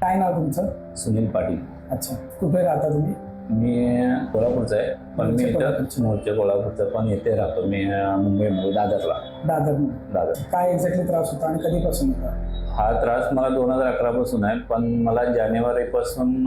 काय नाव तुमचं? सुनील पाटील. अच्छा. कुठे राहता तुम्ही? मी कोल्हापूरचा आहे. पण मी इथं कोल्हापूरचे. मूळचे कोल्हापूरचा पण इथे राहतो. मी मुंबईमध्ये दादरला. दादर दादर. काय एक्झॅक्टली त्रास होता आणि कधीपासून होता? हा त्रास मला दोन हजार अकरा पासून आहे. पण मला जानेवारीपासून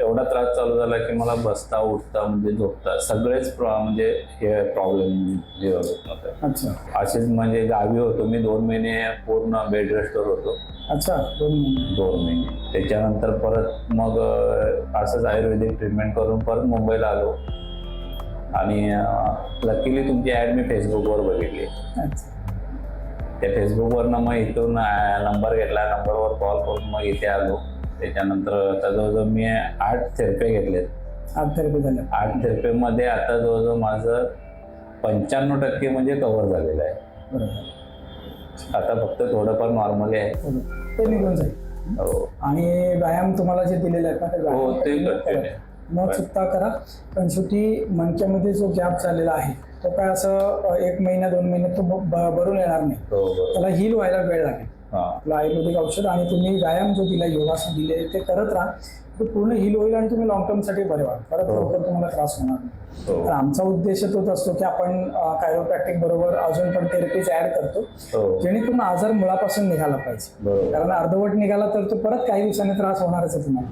एवढा त्रास चालू झाला की मला बसता उठता म्हणजे झोपता सगळेच म्हणजे हे प्रॉब्लेम होत नव्हते अच्छा. असेच म्हणजे गावी होतो मी दोन महिने पूर्ण बेड रेस्टवर होतो. अच्छा दोन महिने. दोन महिने. त्याच्यानंतर परत मग असंच आयुर्वेदिक ट्रीटमेंट करून परत मुंबईला आलो. आणि लकीली तुमची ॲड मी फेसबुकवर बघितली. त्या फेसबुकवरनं मग इथून नंबर घेतला नंबरवर कॉल करून मग इथे आलो. त्याच्यानंतर आता जवळजवळ मी आठ थेरपे घेतलेत. आठ थेरपी झाल्या आठ थेरपेमध्ये आता जवळजवळ माझं पंच्याण्णव टक्के म्हणजे कव्हर झालेलं आहे. आता फक्त थोडंफार नॉर्मली आहे. ते निघून जाईल हो. आणि व्यायाम तुम्हाला जे दिलेले आहेत ना ते हो, ते करते. न चुकता करा. पण शेवटी मणक्यामध्ये जो गॅप झालेला आहे तो काय असं एक महिना दोन महिन्यात तो भरून येणार नाही. हो त्याला हील व्हायला वेळ लागेल. आपलं आयुर्वेदिक औषध आणि तुम्ही व्यायाम जो दिला योगासन दिले ते करत राहा. ते पूर्ण हील होईल आणि तुम्ही लॉंग टर्मसाठी बरे व्हाल. परत हो. लवकर तुम्हाला त्रास होणार नाही. हो. तर आमचा उद्देश तोच असतो की आपण कायरोप्रॅक्टिक बरोबर अजून पण थेरपीज ऍड करतो. हो. जेणेकरून आजार मुळापासून निघाला पाहिजे. कारण अर्धवट निघाला तर तो परत काही दिवसांनी त्रास होणारच आहे तुम्हाला.